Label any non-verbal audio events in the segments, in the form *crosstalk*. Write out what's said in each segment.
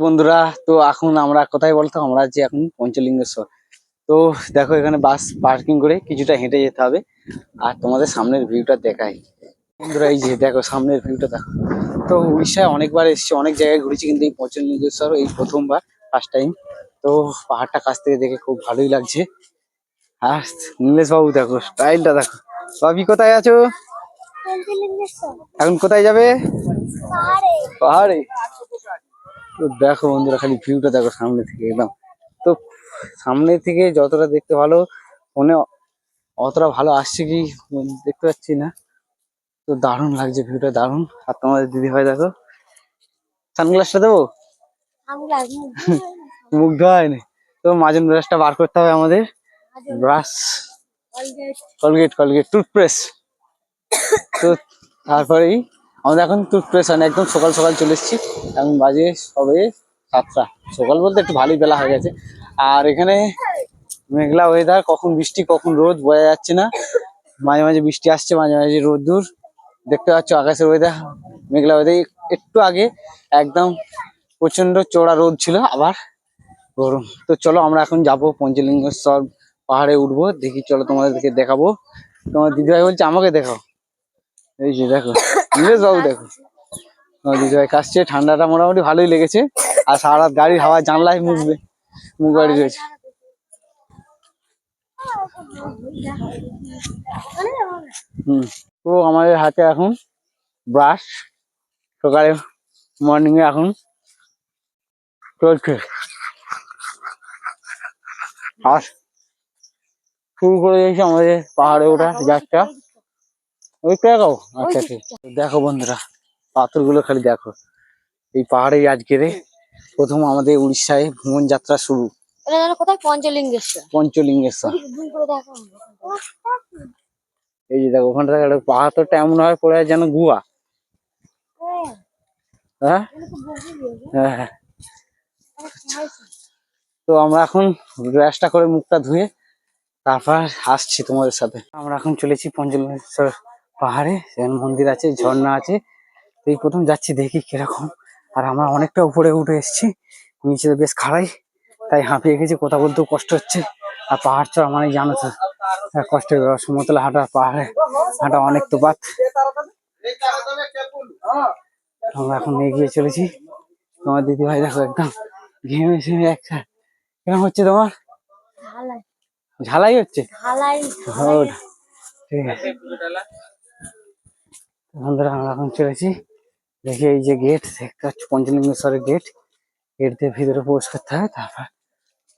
বন্ধুরা। তো এখন আমরা কোথায় বলতো? আমরা যে এখন পঞ্চলিঙ্গেশ্বর। তো দেখো এখানে বাস পার্কিং করে কিছুটা হেঁটে যেতে হবে। আর তোমাদের সামনের ভিউটা দেখাই। বন্ধুরা এই যে দেখো সামনের ভিউটা দেখো। তো উড়িষ্যায় অনেকবার এসেছি অনেক জায়গায় ঘুরেছি কিন্তু এই পঞ্চলিঙ্গেশ্বর এই প্রথমবার ফার্স্ট টাইম তো পাহাড়টা কাছ থেকে দেখে খুব ভালোই লাগছে। আর নীলেশ বাবু দেখো স্টাইলটা দেখো। বাবি কোথায় আছো? এখন কোথায় যাবে? পাহাড়ে। তো দেখো বন্ধুরা খালি ভিউটা দেখো সামনে থেকে একদম। তো সামনে থেকে যতটা দেখতে ভালো ফোনে অতটা ভালো আসছে কি দেখতে পাচ্ছি না। তো দারুণ লাগছে ভিউটা দারুণ। আর তোমাদের দিদি ভাই দেখো সানগ্লাসটা দেবো? মুখ ধোয়া হয়নি তো মাজন ব্রাশটা বার করতে হবে আমাদের। ব্রাশ কলগেট কলগেট টুথপেস্ট তো তারপরেই আমাদের এখন টুথপেস্ট হয় না, একদম সকাল সকাল চলে এসেছি। এখন বাজে সবে সাতটা। সকাল বলতে একটু ভালোই বেলা হয়ে গেছে। আর এখানে মেঘলা ওয়েদার কখন বৃষ্টি, কখন রোদ বোঝা যাচ্ছে না। মাঝে মাঝে বৃষ্টি আসছে, মাঝে মাঝে রোদ্দুর। দেখতে পাচ্ছ আকাশের ওয়েদার মেঘলা ওয়েদার একটু আগে একদম প্রচণ্ড চড়া রোদ ছিল, আবার গরম। তো চলো আমরা এখন যাব পঞ্চলিঙ্গেশ্বর পাহাড়ে উঠবো। দেখি চলো তোমাদেরকে দেখাবো। তোমার দিদিভাই বলছে, আমাকে দেখাও। এই যে দেখো। নীলেশ বাবু দেখো। কাশছে, ঠান্ডাটা মোটামুটি ভালোই লেগেছে। আর সারা রাত গাড়ির হাওয়া জানলায় মুখবে মুখ বাড়ি রয়েছে। হুম। তো আমাদের হাতে এখন ব্রাশ সকালে মর্নিং এ এখন চলছে। আর শুরু করে দিয়েছি আমাদের পাহাড়ে ওঠা যাত্রা। আচ্ছা ঠিক দেখো বন্ধুরা পাথরগুলো খালি দেখো। এই পাহাড়ে আজকে রে প্রথম আমাদের উড়িষ্যায় ভ্রমণ যাত্রা শুরু। কোথায়? পঞ্চলিঙ্গেশ্বর। এই যে দেখো ওখানটা একটা পাথরটা এমন হয় পড়ে যেন গুয়া হ্যাঁ। হ্যাঁ? হ্যাঁ। তো আমরা এখন ব্রাশটা করে মুখটা ধুয়ে তারপর আসছি তোমাদের সাথে। আমরা এখন চলেছি পঞ্চলিঙ্গেশ্বর পাহাড়ে সেখানে মন্দির আছে ঝর্ণা আছে। এই প্রথম যাচ্ছি দেখি কীরকম। আর আমরা অনেকটা উপরে উঠে এসেছি। নিচে বেশ খাড়াই তাই হাঁপিয়ে গেছি কথা বলতেও কষ্ট হচ্ছে। আর পাহাড় চড়া মানে জানো তো ব্যাপার সমতলে হাঁটা পাহাড়ে হাঁটা অনেক তো বাত আমরা এখন এগিয়ে চলেছি। তোমার দিদি ভাই দেখো একদম ঘেমে ঘেমে একটা কেমন হচ্ছে তোমার? ঝালাই। হচ্ছে? ঢালাই ও, ঠিক আছে। বন্ধুরা আমরা এখন চলেছি দেখি এই যে গেট দেখতে পাচ্ছ পঞ্চলিঙ্গেশ্বরের গেট গেট দিয়ে ভিতরে প্রবেশ করতে হয় তারপর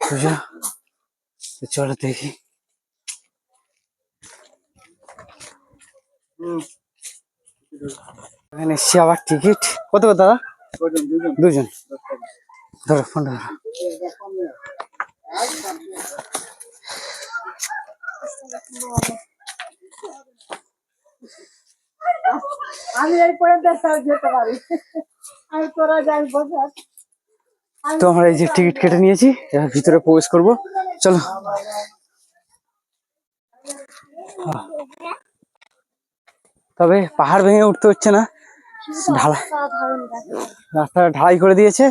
পুজো তো চলো দেখি এখানে এসছি আবার টিকিট কত কত দাদা দুজন ধরো ফোনটা ধরো আমি এই পরে দেখতে যেতে পারি। আমি তোরা যাই বসে আছি। তো আমরা এই যে টিকিট কেটে নিয়েছি এবার ভিতরে প্রবেশ করব। চলো। তবে পাহাড় ভেঙে উঠতে হচ্ছে না। ঢালাই রাস্তাটা ঢালাই করে দিয়েছে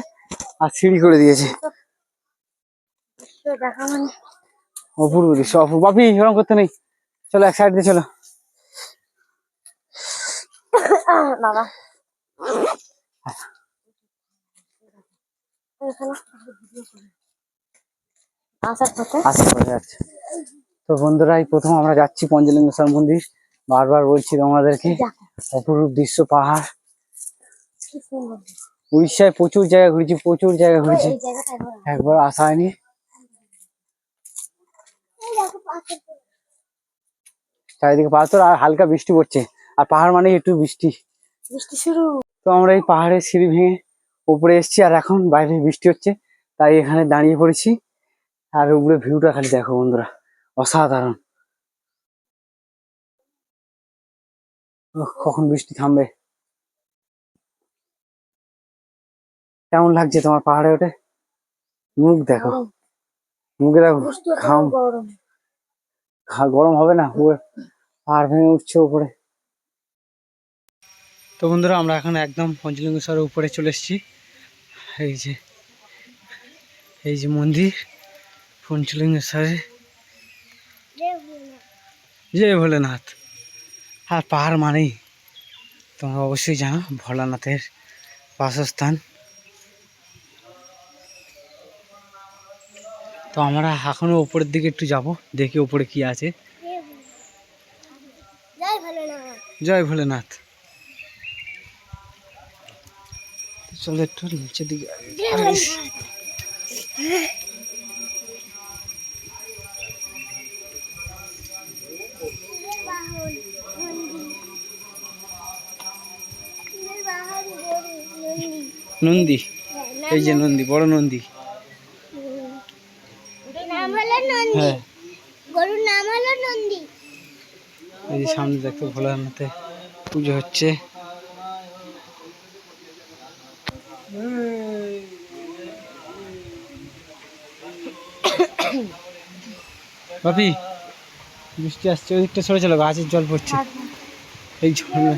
আর সিঁড়ি করে দিয়েছে। মানে অপূর্ব দৃশ্য অপূর্ব। বাপি এরকম করতে নেই। চলো এক সাইড দিয়ে চলো। যাচ্ছে। তো বন্ধুরা এই প্রথম আমরা যাচ্ছি পঞ্চলিঙ্গেশ্বর মন্দির। বারবার বলছি তোমাদেরকে অপরূপ দৃশ্য পাহাড়। উড়িষ্যায় প্রচুর জায়গা ঘুরেছি প্রচুর জায়গা ঘুরেছি। একবার আসা হয়নি। চারিদিকে পাথর আর হালকা বৃষ্টি পড়ছে। আর পাহাড় মানে একটু বৃষ্টি। বৃষ্টি শুরু। তো আমরা এই পাহাড়ের সিঁড়ি ভেঙে উপরে এসেছি আর এখন বাইরে বৃষ্টি হচ্ছে তাই এখানে দাঁড়িয়ে পড়েছি। আর উপরে ভিউটা খালি দেখো বন্ধুরা অসাধারণ। কখন বৃষ্টি থামবে? কেমন লাগছে তোমার পাহাড়ে ওঠে? মুখ দেখো। মুখে দেখো ঘাম। গরম। হবে না? পাহাড় ভেঙে উঠছে উপরে। তো বন্ধুরা আমরা এখন একদম পঞ্চলিঙ্গেশ্বরের উপরে চলে এসেছি। এই যে এই যে মন্দির পঞ্চলিঙ্গের সারে জয় ভোলেনাথ। আর পাহাড় মানেই তোমরা অবশ্যই জানো ভোলানাথের বাসস্থান। তো আমরা এখনও উপরের দিকে একটু যাব দেখি উপরে কি আছে। জয় ভালো না জয় ভোলেনাথ। চলো একটু নিচের দিকে আরে, নন্দী এই যে নন্দী বড় নন্দী। নন্দী। হ্যাঁ। গরুর নাম হলো নন্দী। এই যে সামনে দেখো ভোলানাথে পুজো হচ্ছে। *coughs* বাপি বৃষ্টি আসছে ওই দিকটা সরে চলো গাছের জল পড়ছে। এই ঝর্ণা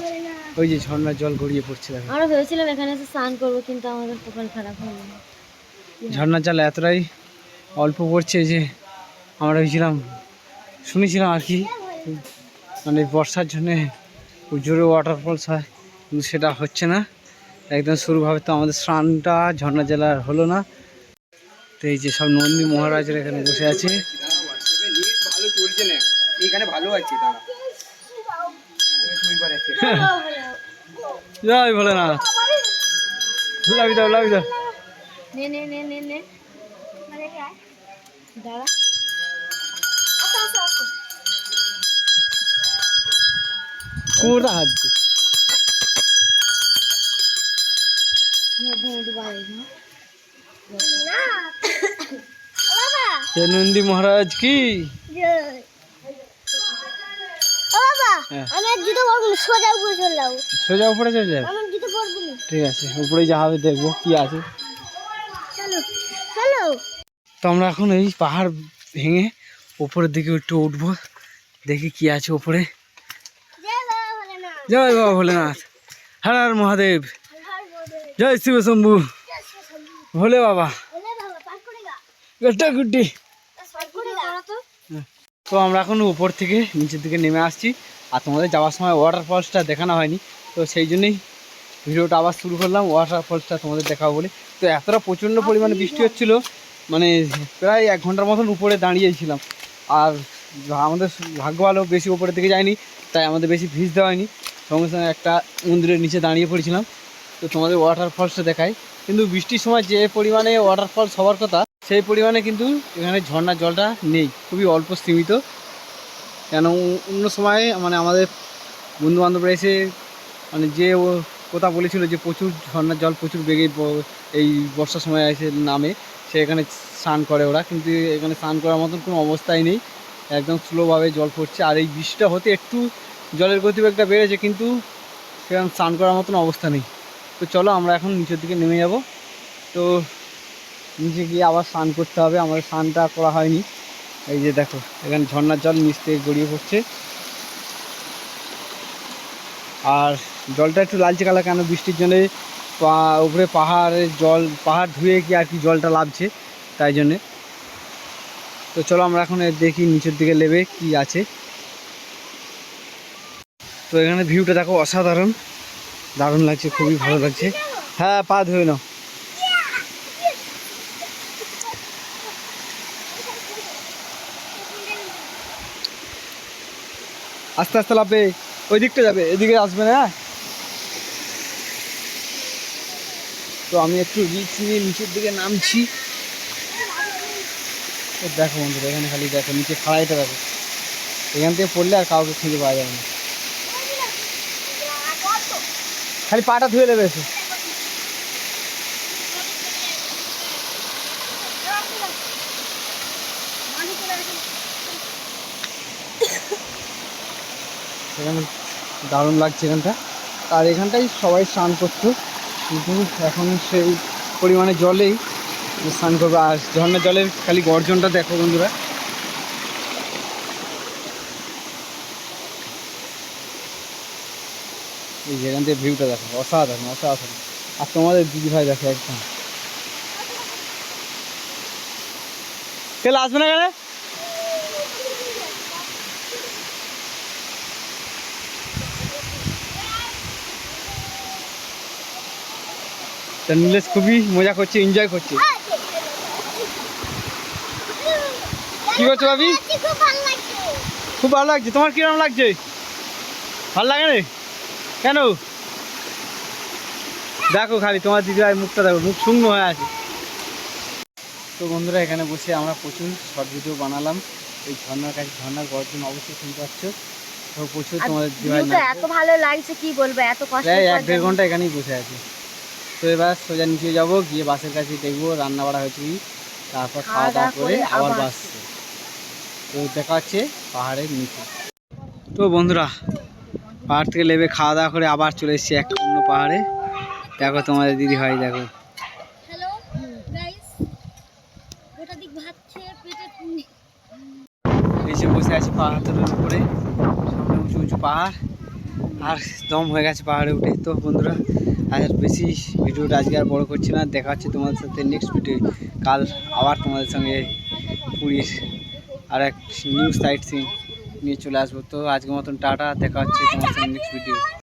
ওই যে ঝর্ণার জল গড়িয়ে পড়ছে দেখো। আমরা ভেবেছিলাম এখানে এসে স্নান করব কিন্তু আমাদের কপাল খারাপ হলো ঝর্ণার জল এতটাই অল্প পড়ছে যে আমরা ভেবেছিলাম শুনেছিলাম আর কি মানে বর্ষার জন্যে জোরে ওয়াটারফলস হয় কিন্তু সেটা হচ্ছে না। একদম শুরুভাবে তো আমাদের স্নানটা ঝর্ণা জেলার হলো না। তো এই যে সব নন্দী মহারাজের এখানে বসে আছে। না এইখানে ভালো আছে জয় ভোলেনাথ। লাভি দাও লাভি দাও। নে নে নে নে নে। দাঁড়া। কোনটা হাত দিয়ে? নন্দী মহারাজ কি সোজা উপরে চলে যাব ঠিক আছে উপরে যা হবে দেখব কি আছে তো আমরা এখন এই পাহাড় ভেঙে উপরের দিকে একটু উঠবো দেখি কি আছে উপরে জয় বাবা ভোলেনাথ হর হর মহাদেব জয় শিব শম্ভু। ভোলে বাবা। গুড্ডি তো আমরা এখন উপর থেকে নিচের দিকে নেমে আসছি। আর তোমাদের যাওয়ার সময় ওয়াটারফলসটা দেখানো হয়নি। তো সেই জন্যই ভিডিওটা আবার শুরু করলাম। ওয়াটারফলসটা তোমাদের দেখাবো বলে। তো এতটা প্রচণ্ড পরিমাণে বৃষ্টি হচ্ছিল মানে প্রায় এক ঘণ্টার মতন উপরে দাঁড়িয়েছিলাম। আর আমাদের ভাগ্য ভালো বেশি উপরের দিকে যায়নি, তাই আমাদের বেশি ভিজতে হয়নি। সঙ্গে সঙ্গে একটা মন্দিরের নিচে দাঁড়িয়ে পড়েছিলাম। তো তোমাদের ওয়াটারফলসটা দেখাই। কিন্তু বৃষ্টির সময় যে পরিমাণে ওয়াটারফলস হওয়ার কথা, সেই পরিমাণে কিন্তু এখানে ঝর্ণার জলটা নেই, খুবই অল্প সীমিত। কেন অন্য সময় মানে আমাদের বন্ধু বান্ধবরা এসে মানে যে ও কথা বলেছিল যে প্রচুর ঝর্ণার জল প্রচুর বেগে এই বর্ষার সময় এসে নামে, সে এখানে স্নান করে ওরা। কিন্তু এখানে স্নান করার মতন কোনো অবস্থাই নেই। একদম স্লোভাবে জল পড়ছে। আর এই বৃষ্টিটা হতে একটু জলের গতিবেগটা বেড়েছে, কিন্তু সেখানে স্নান করার মতন অবস্থা নেই। তো চলো আমরা এখন নিচের দিকে নেমে যাব। তো নিচে গিয়ে আবার স্নান করতে হবে, আমাদের স্নানটা করা হয়নি। এই যে দেখো, এখানে ঝর্নার জল নিচ থেকে গড়িয়ে পড়ছে। আর জলটা একটু লালচে কালার, কেন বৃষ্টির জন্য উপরে পাহাড়ের জল, পাহাড় ধুয়ে কি আর কি জলটা লাভছে, তাই জন্যে। তো চলো আমরা এখন দেখি নিচের দিকে নেবে কি আছে। তো এখানে ভিউটা দেখো অসাধারণ। দারুণ লাগছে, খুবই ভালো লাগছে। হ্যাঁ পা ধুয়ে নাও। আস্তে আস্তে লাভবে ওই দিকটা যাবে, এদিকে আসবে না হ্যাঁ? তো আমি একটু রিচ নিয়ে নিচের দিকে নামছি। দেখো বন্ধুরা, এখানে খালি দেখো, নিচে খাড়াইটা দেখো। এখান থেকে পড়লে আর কাউকে খুঁজে পাওয়া যাবে না। খালি পাটা ধুয়ে নেবে এসে। দারুণ লাগছে এখানটা। আর এখানটাই সবাই স্নান করতো। কিন্তু এখন সেই পরিমাণে জলেই স্নান করবে। আর ঝর্ণার জলের খালি গর্জনটা দেখো বন্ধুরা। এই যেখান থেকে ভিউটা দেখো অসাধারণ অসাধারণ। আর তোমাদের দিদি ভাই দেখো একদম। কেউ আসবে না কেন তা নীলেশ খুবই মজা করছে এনজয় করছে। কি করছ ভাবি? খুব ভালো লাগছে। খুব ভালো লাগছে। তোমার কীরকম লাগছে? ভালো লাগে রে কেন? দেখো খালি তোমার দিদিভাই মুখটা দেখো মুখ শূন্য হয়ে আছে। তো বন্ধুরা এখানে বসে আমরা প্রচুর শর্ট ভিডিও বানালাম। এই ঝর্ণার কাছে ঝর্ণার গর্জন অবশ্যই শুনতে পাচ্ছ। তো প্রচুর তোমাদের দিদিভাই ভিউটা এত ভালো লাগছে কি বলব এত কষ্ট প্রায় এক দেড় ঘণ্টা এখানেই বসে আছি। তো এবার সোজা নিচে যাব গিয়ে বাসের কাছে দেখব রান্না বাড়া হয়েছে কি। তারপর খাওয়া দাওয়া করে আবার বাসছে তো দেখা হচ্ছে পাহাড়ের নিচে। তো বন্ধুরা পাহাড় থেকে নেমে খাওয়া দাওয়া করে আবার চলে এসেছি এক অন্য পাহাড়ে। দেখো তোমাদের দিদি ভাই দেখো। এসে বসে আছি পাহাড়ের উপরে। সামনে উঁচু উঁচু পাহাড়। আর দম হয়ে গেছে পাহাড়ে উঠে। তো বন্ধুরা আর বেশি ভিডিওটা আজকে আর বড়ো করছি না। দেখা হচ্ছে তোমাদের সাথে নেক্সট ভিডিও কাল আবার তোমাদের সঙ্গে পুরীর আর এক নিউ সাইট সিন নিয়ে চলে আসব। তো আজকের মতন টাটা দেখা হচ্ছে তোমার সঙ্গে নেক্সট ভিডিও